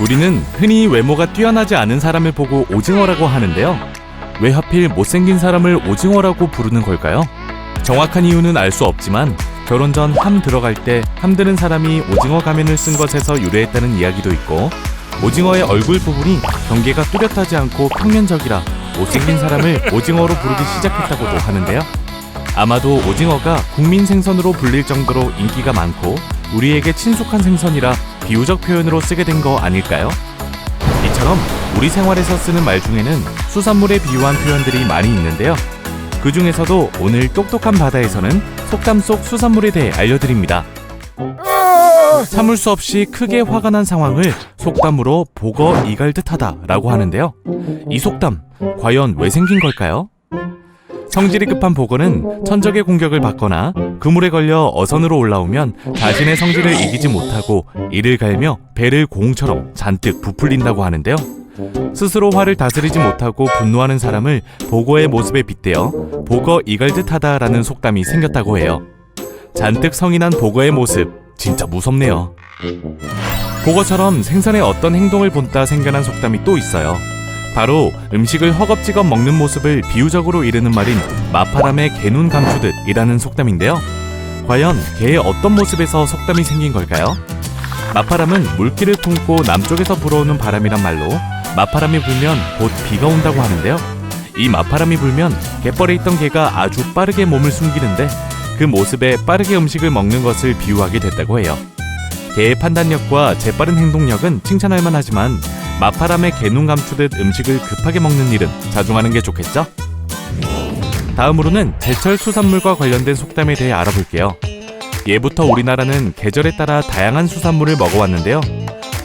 우리는 흔히 외모가 뛰어나지 않은 사람을 보고 오징어라고 하는데요. 왜 하필 못생긴 사람을 오징어라고 부르는 걸까요? 정확한 이유는 알 수 없지만 결혼 전 함 들어갈 때 함드는 사람이 오징어 가면을 쓴 것에서 유래했다는 이야기도 있고 오징어의 얼굴 부분이 경계가 뚜렷하지 않고 평면적이라 못생긴 사람을 오징어로 부르기 시작했다고도 하는데요. 아마도 오징어가 국민 생선으로 불릴 정도로 인기가 많고 우리에게 친숙한 생선이라 비유적 표현으로 쓰게 된 거 아닐까요? 이처럼 우리 생활에서 쓰는 말 중에는 수산물에 비유한 표현들이 많이 있는데요. 그 중에서도 오늘 똑똑한 바다에서는 속담 속 수산물에 대해 알려드립니다. 참을 수 없이 크게 화가 난 상황을 속담으로 보거 이갈 듯하다 라고 하는데요. 이 속담, 과연 왜 생긴 걸까요? 성질이 급한 보거는 천적의 공격을 받거나 그물에 걸려 어선으로 올라오면 자신의 성질을 이기지 못하고 이를 갈며 배를 공처럼 잔뜩 부풀린다고 하는데요. 스스로 화를 다스리지 못하고 분노하는 사람을 보거의 모습에 빗대어 보거 이갈 듯하다라는 속담이 생겼다고 해요. 잔뜩 성이 난 보거의 모습 진짜 무섭네요. 보거처럼 생선의 어떤 행동을 본따 생겨난 속담이 또 있어요. 바로 음식을 허겁지겁 먹는 모습을 비유적으로 이르는 말인 마파람의 개눈 감추듯이라는 속담인데요. 과연 개의 어떤 모습에서 속담이 생긴 걸까요? 마파람은 물기를 품고 남쪽에서 불어오는 바람이란 말로 마파람이 불면 곧 비가 온다고 하는데요. 이 마파람이 불면 갯벌에 있던 개가 아주 빠르게 몸을 숨기는데 그 모습에 빠르게 음식을 먹는 것을 비유하게 됐다고 해요. 개의 판단력과 재빠른 행동력은 칭찬할 만하지만 마파람에 개눈 감추듯 음식을 급하게 먹는 일은 자중하는 게 좋겠죠? 다음으로는 제철 수산물과 관련된 속담에 대해 알아볼게요. 예부터 우리나라는 계절에 따라 다양한 수산물을 먹어왔는데요.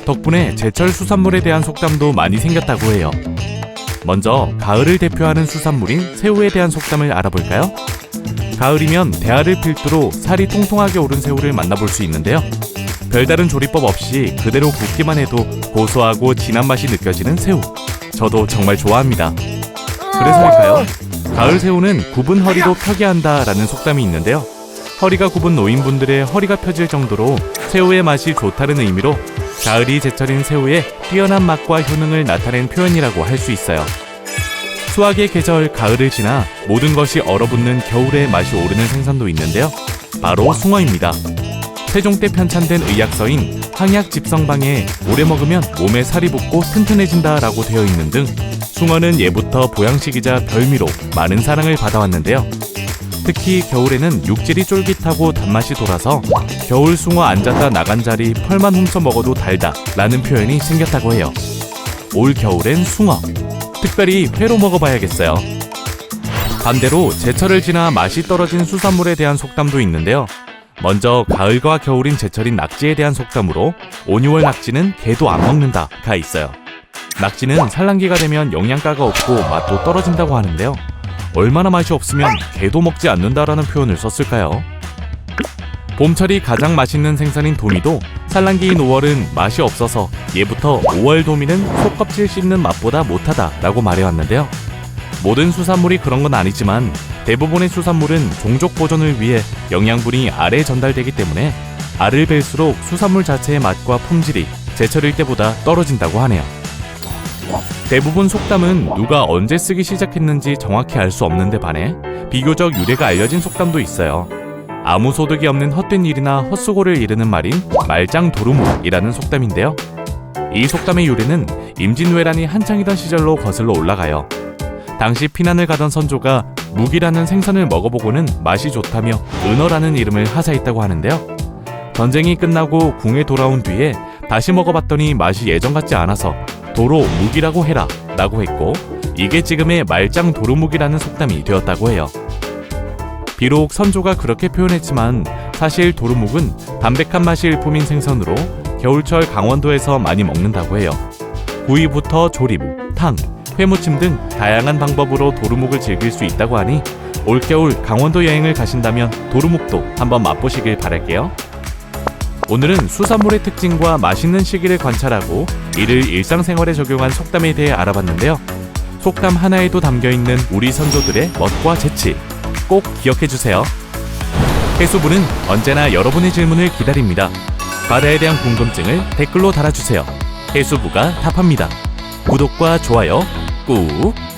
덕분에 제철 수산물에 대한 속담도 많이 생겼다고 해요. 먼저 가을을 대표하는 수산물인 새우에 대한 속담을 알아볼까요? 가을이면 대하를 필두로 살이 통통하게 오른 새우를 만나볼 수 있는데요. 별다른 조리법 없이 그대로 굽기만 해도 고소하고 진한 맛이 느껴지는 새우. 저도 정말 좋아합니다. 그래서일까요? 가을 새우는 굽은 허리도 펴게 한다라는 속담이 있는데요. 허리가 굽은 노인분들의 허리가 펴질 정도로 새우의 맛이 좋다는 의미로 가을이 제철인 새우의 뛰어난 맛과 효능을 나타낸 표현이라고 할 수 있어요. 수확의 계절 가을을 지나 모든 것이 얼어붙는 겨울에 맛이 오르는 생선도 있는데요. 바로 숭어입니다. 세종 때 편찬된 의약서인 항약 집성방에 오래 먹으면 몸에 살이 붙고 튼튼해진다라고 되어 있는 등 숭어는 예부터 보양식이자 별미로 많은 사랑을 받아왔는데요. 특히 겨울에는 육질이 쫄깃하고 단맛이 돌아서 겨울 숭어 앉았다 나간 자리 펄만 훔쳐 먹어도 달다 라는 표현이 생겼다고 해요. 올 겨울엔 숭어. 특별히 회로 먹어봐야겠어요. 반대로 제철을 지나 맛이 떨어진 수산물에 대한 속담도 있는데요. 먼저 가을과 겨울인 제철인 낙지에 대한 속담으로 온유월 낙지는 개도 안 먹는다가 있어요. 낙지는 산란기가 되면 영양가가 없고 맛도 떨어진다고 하는데요. 얼마나 맛이 없으면 개도 먹지 않는다라는 표현을 썼을까요? 봄철이 가장 맛있는 생선인 도미도 산란기인 5월은 맛이 없어서 예부터 5월 도미는 속껍질 씹는 맛보다 못하다라고 말해왔는데요. 모든 수산물이 그런 건 아니지만 대부분의 수산물은 종족 보존을 위해 영양분이 알에 전달되기 때문에 알을 벨수록 수산물 자체의 맛과 품질이 제철일 때보다 떨어진다고 하네요. 대부분 속담은 누가 언제 쓰기 시작했는지 정확히 알 수 없는데 반해 비교적 유래가 알려진 속담도 있어요. 아무 소득이 없는 헛된 일이나 헛수고를 이르는 말인 말짱 도루묵이라는 속담인데요. 이 속담의 유래는 임진왜란이 한창이던 시절로 거슬러 올라가요. 당시 피난을 가던 선조가 묵이라는 생선을 먹어보고는 맛이 좋다며 은어라는 이름을 하사했다고 하는데요. 전쟁이 끝나고 궁에 돌아온 뒤에 다시 먹어봤더니 맛이 예전 같지 않아서 도로 묵이라고 해라 라고 했고 이게 지금의 말짱 도루묵이라는 속담이 되었다고 해요. 비록 선조가 그렇게 표현했지만 사실 도루묵은 담백한 맛이 일품인 생선으로 겨울철 강원도에서 많이 먹는다고 해요. 구이부터 조림, 탕, 회무침 등 다양한 방법으로 도루묵을 즐길 수 있다고 하니 올겨울 강원도 여행을 가신다면 도루묵도 한번 맛보시길 바랄게요. 오늘은 수산물의 특징과 맛있는 시기를 관찰하고 이를 일상생활에 적용한 속담에 대해 알아봤는데요. 속담 하나에도 담겨 있는 우리 선조들의 멋과 재치 꼭 기억해 주세요. 해수부는 언제나 여러분의 질문을 기다립니다. 바다에 대한 궁금증을 댓글로 달아주세요. 해수부가 답합니다. 구독과 좋아요 股。